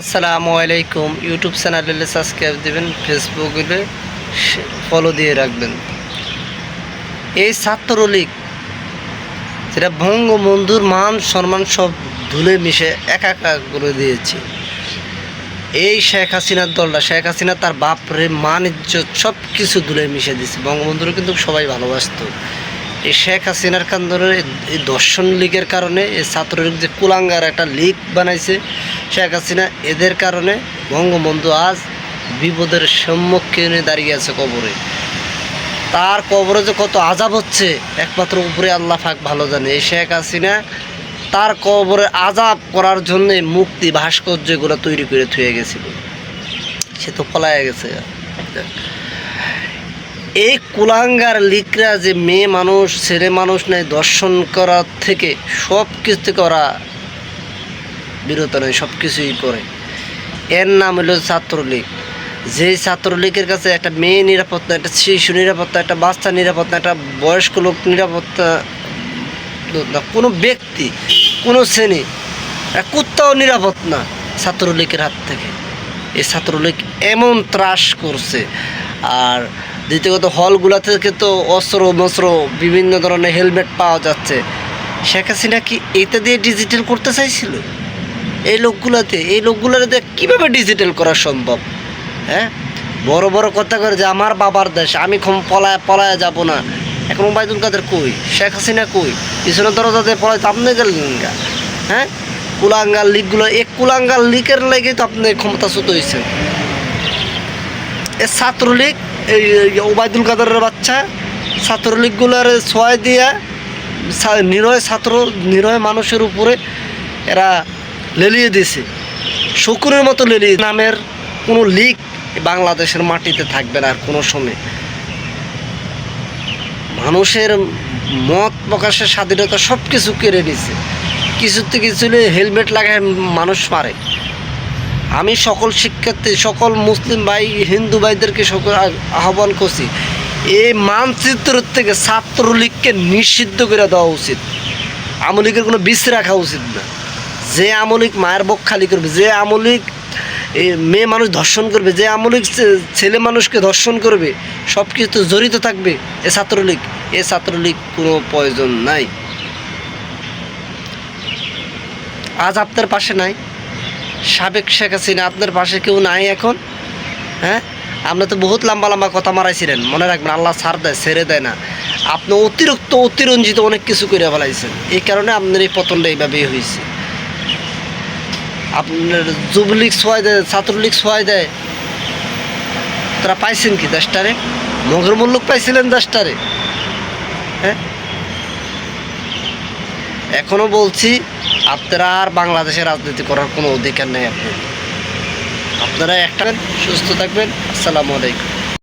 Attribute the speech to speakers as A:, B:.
A: আসসালামু আলাইকুম। ইউটিউব চ্যানেলে সাবস্ক্রাইব দেবেন ফেসবুকে ফলো দিয়ে রাখবেন। এই ছাত্রলীগ, যেটা বঙ্গবন্ধুর মান, সম্মান সব ধুলে মিশে একা একা করে দিয়েছে। এই শেখ হাসিনার দলটা, শেখ হাসিনা তার বাপরে মান, ইজ্জত সব কিছু ধুলে মিশে দিয়েছে। বঙ্গবন্ধুর কিন্তু সবাই ভালোবাসতো। এই শেখ হাসিনার কান্দনের এই দর্শন লীগের কারণে, এই ছাত্রলীগ যে কুলাঙ্গার একটা লীগ বানাইছে শেখ হাসিনা, এদের কারণে বঙ্গবন্ধু আজ বিপদের সম্মুখীনে দাঁড়িয়ে আছে কবরে। তার কবরে যে কত আজাব হচ্ছে, একমাত্র উপরে আল্লাহ ফাক ভালো জানে। এই শেখ হাসিনা তার কবরে আজাব করার জন্যে মুক্তি ভাস্কর্য এগুলো তৈরি করে থুয়ে গেছিল। সে তো পলায় গেছে। এই কুলাঙ্গার লিকরা যে মেয়ে মানুষ, ছেলে মানুষ নেই দর্শন করার থেকে সব কিছু থেকে ওরা বিরত নেয় সব কিছুই করে। এর নাম হলো ছাত্রলীগ। যেই ছাত্রলীগের কাছে একটা মেয়ে নিরাপত্তা একটা শিশু নিরাপত্তা একটা বাচ্চা নিরাপত্তা একটা বয়স্ক লোক নিরাপত্তা না, কোনো ব্যক্তি, কোনো শ্রেণি, একটা কুত্তাও নিরাপদ না ছাত্রলীগের হাত থেকে। এই ছাত্রলীগ এমন ত্রাস করছে, আর দ্বিতীয়ত হলগুলা থেকে তো অস্ত্র মস্ত্র বিভিন্ন ধরনের হেলমেট পাওয়া যাচ্ছে। শেখ হাসিনা কি এটা দিয়ে ডিজিটাল করতে চাইছিল? এই লোকগুলোতে এই লোকগুলোতে কীভাবে ডিজিটাল করা সম্ভব? হ্যাঁ? বড় বড় কথা করে যে আমার বাবার দেশ, আমি পলায় পলায় যাব না। এখন ওবায়দুল কাদের কই? শেখ হাসিনা কই? পিছনে ধরো তাদের পলায় আপনি গেলেন গা। হ্যাঁ? কুলাঙ্গার লিগগুলো, এই কুলাঙ্গার লিগের লেগে তো আপনি ক্ষমতাচ্যুত হয়েছেন এ ছাত্রলীগ এই ওবায়দুল কাদারের বাচ্চা, ছাত্রলীগগুলোর ছয় দিয়া নিরয় ছাত্র, নিরয় মানুষের উপরে এরা লেলিয়ে দিয়েছে। শকুরের মতো লেলিয়ে নামের কোনো লিগ বাংলাদেশের মাটিতে থাকবে না আর কোনো সময়। মানুষের মত প্রকাশের স্বাধীনতা সব কিছু কেড়ে নিছে কিছুতে কিছু হেলমেট লাগায় মানুষ মারে। আমি সকল শিক্ষার্থী, সকল মুসলিম ভাই, হিন্দু ভাইদেরকে সকল আহ্বান করছি, এই মানচিত্র থেকে ছাত্রলীগকে নিষিদ্ধ করে দেওয়া উচিত। আমলিগের কোনো বিষ রাখা উচিত না। যে আমলিক মায়ের বক খালি করবে, যে আমলিক মেয়ে মানুষ ধর্ষণ করবে, যে আমলিক ছেলে মানুষকে ধর্ষণ করবে সব কিছু জড়িত থাকবে এ ছাত্রলীগ। এ ছাত্রলীগ কোনো প্রয়োজন নাই। আজ আপনার পাশে নাই। সাবেক শেখ হাসিনা, আপনার পাশে কেউ নাই এখন? হ্যাঁ? আপনি তো বহুত লম্বা লম্বা কথা মারাইছিলেন, মনে রাখবেন, আল্লাহ ছাড় দেয়, ছেড়ে দেয় না। আপনি অতিরিক্ত, অতিরঞ্জিত অনেক কিছু করে ফেলাইছেন। এই কারণে আপনার এই পতনটা এইভাবেই হয়েছে আপনার যুবলীগ সোয়াই দেয়, ছাত্রলীগ সোয়াই দেয়। তারা পাইছেন কি দেশটারে? মগর মুল্লুক পাইছিলেন দেশটারে। হ্যাঁ? এখনও বলছি আপনারা আর বাংলাদেশে রাজনীতি করার কোনো অধিকার নেই আপনার আপনারা একটা সুস্থ থাকবেন। আসসালামু আলাইকুম।